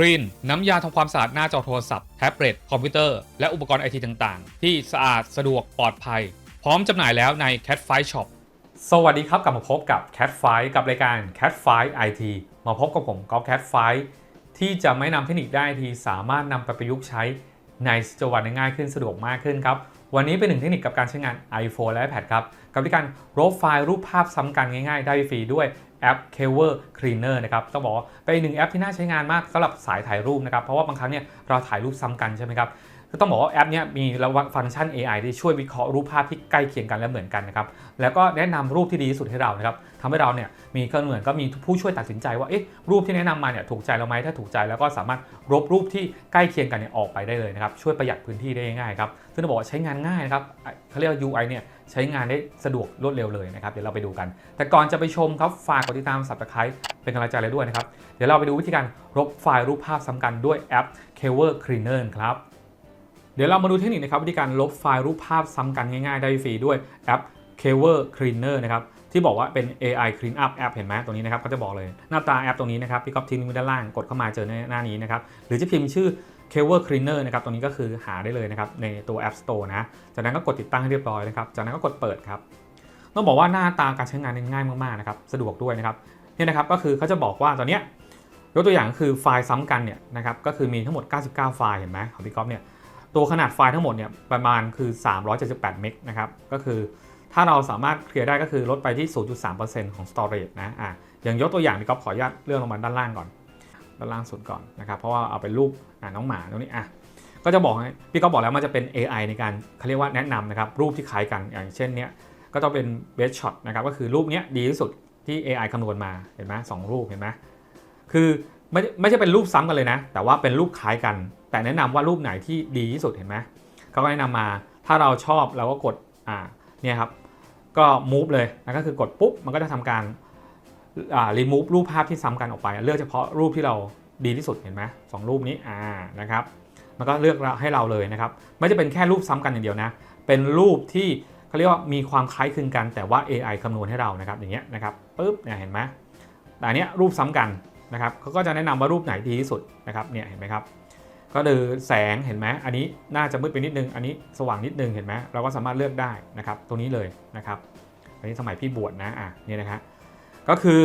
ครีนน้ำยาทำความสะอาดหน้าจอโทรศัพท์แท็บเล็ตคอมพิวเตอร์ และอุปกรณ์ไอทีต่างๆ ที่สะอาดสะดวกปลอดภัย พร้อมจำหน่ายแล้วใน Cat f i Shop สวัสดีครับกลับมาพบกับ Cat f i กับรายการ Cat f i IT มาพบกับผมก๊อฟ Cat f i ที่จะไม่นำเทคนิคได้ทีสามารถนำไปประยุกต์ใช้ในชีวิตประจำวันง่ายขึ้นสะดวกมากขึ้นครับ วันนี้เป็นหนึ่งเทคนิคกับการใช้งาน iPhone และ iPad ครับ กับวิธีการลบไฟล์รูปภาพซ้ำกันง่ายๆ ได้ฟรีด้วยแอป c a v e r Cleaner นะครับ ต้องบอกว่าเป็นหนึ่งแอปที่น่าใช้งานมากสำหรับสายถ่ายรูปนะครับ เพราะว่าบางครั้งเนี่ยเราถ่ายรูปซ้ำกันใช่ไหมครับ ต้องบอกว่าแอปนี้มีระวังฟังก์ชัน AI ที่ช่วยวิเคราะห์รูปภาพที่ใกล้เคียงกันและเหมือนกันนะครับแล้วก็แนะนำรูปที่ดีที่สุดให้เรานะครับทำให้เราเนี่ยมีก็เหมือนก็มีผู้ช่วยตัดสินใจว่าเอ๊ะรูปที่แนะนำมาเนี่ยถูกใจเราไหมถ้าถูกใจแล้วก็สามารถลบรูปที่ใกล้เคียงกันเนี่ยออกไปได้เลยนะครับช่วยประหยัดพื้นที่ได้ง่ายครับซึ่งต้องบอกว่าใช้งานง่ายนะครับเขาเรียกว่า UI เนี่ยใช้งานได้สะดวกรวดเร็วเลยนะครับเดี๋ยวเราไปดูกัน แต่ก่อนจะไปชมครับฝากกดติดตาม subscribe เป็นกำลังใจเลยด้วยนะครับเดี๋ยวเราไปดูวิธีการลบไฟล์รูปภาพซ้ำกันด้วยแอป c a v e r Cleaner ครับ เดี๋ยวเรามาดูเทคนิคนะครับวิธีการลบไฟล์รูปภาพซ้ำกันง่ายๆ ได้ฟรีด้วยแอป c a v e r Cleaner นะครับที่บอกว่าเป็น AI Clean Up แอปเห็นไหมตรงนี้นะครับก็จะบอกเลยหน้าตาแอปตรงนี้นะครับพี่ก๊อฟทิ้งไว้ด้านล่างกดเข้ามาเจอในหน้านี้นะครับหรือจะพิมพ์ชื่อ c a v e r Cleaner นะครับตรงนี้ก็คือหาได้เลยนะครับในตัว App Store นะจากนั้นก็กดติดตั้งให้เรียบร้อยนะครับจากนั้นก็กดเปิดครับต้องบอกว่าหน้าตาการใช้งานง่ายมากๆนะครับสะดวกด้วยนะครับนี่นะครับก็คือเขาจะบอกว่าตอนเนี้ยยกตัวอย่างคือไฟล์ซ้ำกันเนี่ยนะครับก็คือมีทั้งหมด 99 ไฟล์เห็นไหมของพี่ก๊อฟเนี่ย ตัวขนาดไฟล์ทั้งหมดเนี่ยประมาณคือ 378 เมกนะครับก็คือถ้าเราสามารถเคลียร์ได้ก็คือลดไปที่ 0.3%ของ storage นะอะอย่างยกตัวอย่างพี่ก๊อฟขออนุญาตเลื่อนลงมาด้านล่างก่อน ด้านล่างสุดก่อนนะครับเพราะว่าเอาเป็นรูปน้องหมาตรงนี้อะก็จะบอกให้พี่ก๊อฟบอกแล้วมันจะเป็น AI ในการเขาเรียกว่าแนะนำนะครับรูปที่คล้ายกันอย่างเช่นเนี้ยก็ต้องเป็น best shot นะครับก็คือรูปเนี้ยดีที่สุดที่ AI คำนวณมาเห็นไหมสองรูปเห็นไหมคือไม่ไม่ใช่เป็นรูปซ้ำกันเลยนะ แต่ว่าเป็นรูปคล้ายกัน แต่แนะนำว่ารูปไหนที่ดีที่สุดเห็นไหมเขาก็แนะนำมาถ้าเราชอบเราก็กดอ่าเนี่ยครับก็ move เลยนะก็คือกดปุ๊บมันก็จะทำการอ่า remove รูปภาพที่ซ้ำกันออกไป เลือกเฉพาะรูปที่เราดีที่สุดเห็นไหมสองรูปนี้อ่านะครับมันก็เลือกให้เราเลยนะครับ ไม่จะเป็นแค่รูปซ้ำกันอย่างเดียวนะ เป็นรูปที่เขาเรียกว่ามีความคล้ายคลึงกัน แต่ว่า AI คำนวณให้เรานะครับอย่างเงี้ยนะครับปุ๊บเนี่ยเห็นไหมแต่อันเนี้ยรูปซ้ำกันนะครับเขาก็จะแนะนำว่ารูปไหนดีที่สุดนะครับเนี่ยเห็นไหมครับ ก็คือแสงเห็นไหมอันนี้น่าจะมืดไปนิดนึง อันนี้สว่างนิดนึงเห็นไหมเราก็สามารถเลือกได้นะครับตรงนี้เลยนะครับอันนี้สมัยพี่บวชนะอะนี่นะครับก็คือ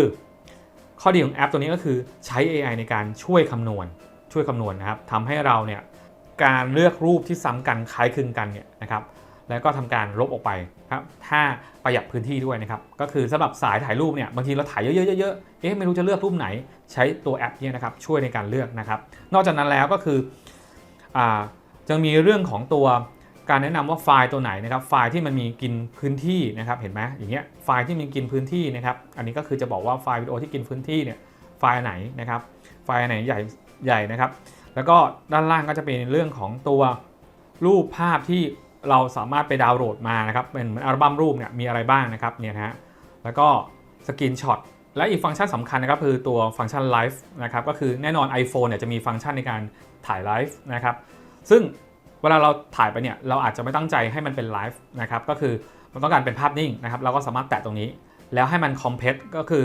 ข้อดีของแอปตัวนี้ก็คือใช้ AI ในการช่วยคำนวณช่วยคำนวณนะครับทำให้เราเนี่ยการเลือกรูปที่ซ้ำกันคล้ายคลึงกันเนี่ยนะครับ แล้วก็ทำการลบออกไปครับถ้าประหยัดพื้นที่ด้วยนะครับ ก็คือสำหรับสายถ่ายรูปเนี่ยบางทีเราถ่ายเยอะๆเยอะๆเอ๊ะไม่รู้จะเลือกรูปไหน ใช้ตัวแอปเนี่ยนะครับช่วยในการเลือกนะครับ นอกจากนั้นแล้วก็คืออ่าจะมีเรื่องของตัวการแนะนำว่าไฟล์ตัวไหนนะครับไฟล์ที่มันมีกินพื้นที่นะครับเห็นไหมอย่างเงี้ยไฟล์ที่มีกินพื้นที่นะครับอันนี้ก็คือจะบอกว่าไฟล์วิดีโอที่กินพื้นที่เนี่ยไฟล์ไหนนะครับไฟล์ไหนใหญ่ใหญ่นะครับ แล้วก็ด้านล่างก็จะเป็นเรื่องของตัวรูปภาพที่ เราสามารถไปดาวน์โหลดมานะครับเป็นเหมือนอัลบั้มรูปเนี่ยมีอะไรบ้างนะครับเนี่ยนะฮะแล้วก็สกรีนช็อตและอีกฟังก์ชันสำคัญนะครับคือตัวฟังก์ชันไลฟ์นะครับก็คือแน่นอน iPhone เนี่ยจะมีฟังก์ชันในการถ่ายไลฟ์นะครับซึ่งเวลาเราถ่ายไปเนี่ยเราอาจจะไม่ตั้งใจให้มันเป็นไลฟ์นะครับก็คือมันต้องการเป็นภาพนิ่งนะครับเราก็สามารถแตะตรงนี้ แล้วให้มันคอมเพสก็คือ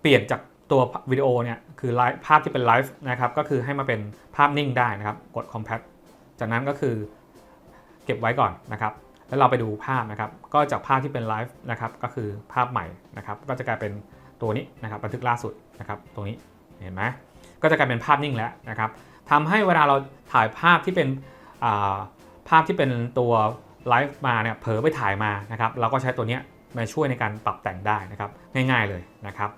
เปลี่ยนจากตัววิดีโอเนี่ยคือภาพที่เป็นไลฟ์นะครับก็คือให้มาเป็นภาพนิ่งได้นะครับกดคอมเพสจากนั้นก็คือ เก็บไว้ก่อนนะครับ แล้วเราไปดูภาพนะครับ ก็จากภาพที่เป็นไลฟ์นะครับ ก็คือภาพใหม่นะครับ ก็จะกลายเป็นตัวนี้นะครับ บันทึกล่าสุดนะครับ ตรงนี้ เห็นไหมก็จะกลายเป็นภาพนิ่งแล้วนะครับทำให้เวลาเราถ่ายภาพที่เป็นภาพที่เป็นตัวไลฟ์มาเนี่ย เผลอไปถ่ายมานะครับ เราก็ใช้ตัวนี้มาช่วยในการปรับแต่งได้นะครับ ง่ายๆเลยนะครับ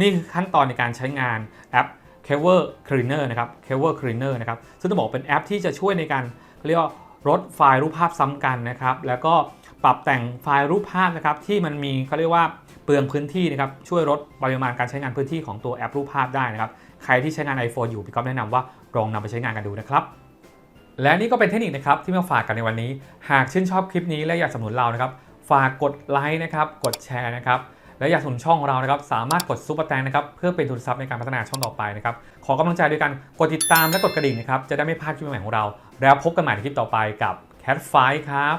นี่คือขั้นตอนในการใช้งานแอป c a v e r Cleaner นะครับ c a v e r Cleaner นะครับ ซึ่งต้องบอกเป็นแอปที่จะช่วยในการเรียกว่า ลดไฟล์รูปภาพซ้ำกันนะครับ แล้วก็ปรับแต่งไฟล์รูปภาพนะครับที่มันมีเขาเรียกว่าเปลืองพื้นที่นะครับช่วยลดปริมาณการใช้งานพื้นที่ของตัวแอปรูปภาพได้นะครับ ใครที่ใช้งาน iPhone อยู่พี่ก็แนะนำว่าลองนำไปใช้งานกันดูนะครับและนี่ก็เป็นเทคนิคนะครับที่มาฝากกันในวันนี้ หากชื่นชอบคลิปนี้และอยากสนับสนุนเรานะครับ ฝากกดไลค์นะครับ กดแชร์นะครับ และอยากสนับสนุนช่องของเรานะครับสามารถกดซุปเปอร์แตงนะครับเพื่อเป็นทุนทรัพย์ในการพัฒนาช่องต่อไปนะครับขอกำลังใจด้วยกันกดติดตามและกดกระดิ่งนะครับจะได้ไม่พลาดคลิปใหม่ของเรา แล้วพบกันใหม่ในคลิปต่อไปกับ Cat f i ครับ